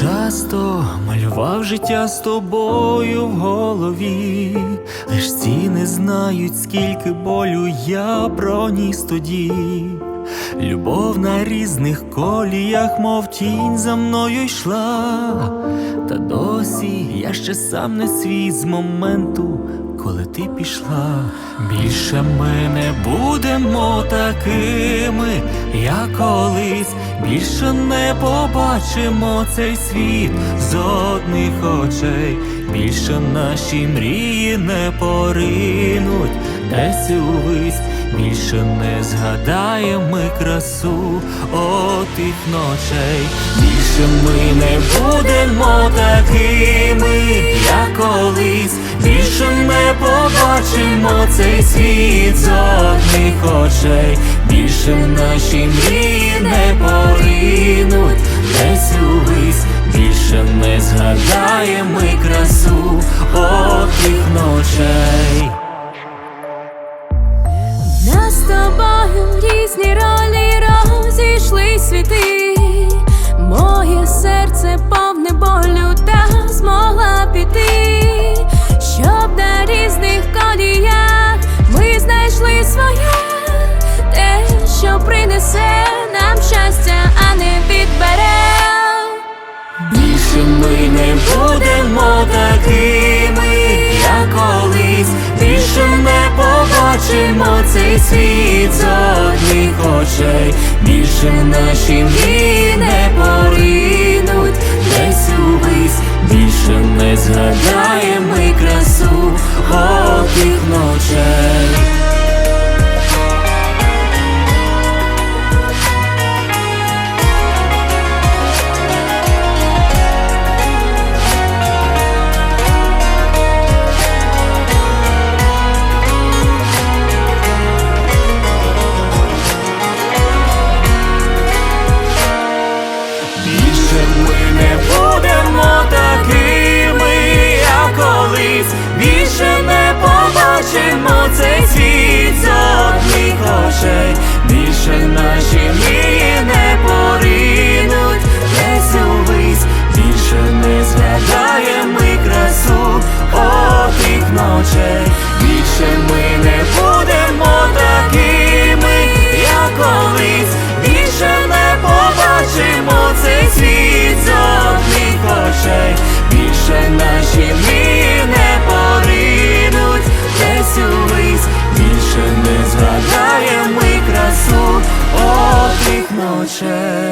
Часто малював життя з тобою в голові, лиш ці не знають, скільки болю я проніс тоді. Любов на різних коліях, мов тінь за мною йшла, та досі я ще сам не свій з моменту, коли ти пішла. Більше ми не будемо такими, як колись, більше не побачимо цей світ з одних очей, більше наші мрії не поринуть десь увись, більше не згадаємо ми красу отих ночей, більше ми не будемо такими, як колись, побачимо цей світ з одних очей, більше наші мрії не поринуть десь увись, більше не згадаємо ми красу отих ночей. Нас з тобою різні ролі розійшли світи. Моє серце цей світ з одних очей, більше наші мрії не поринуть. Десь увись, більше не згадаємо ми красу. Отих ночей. Побачимо цей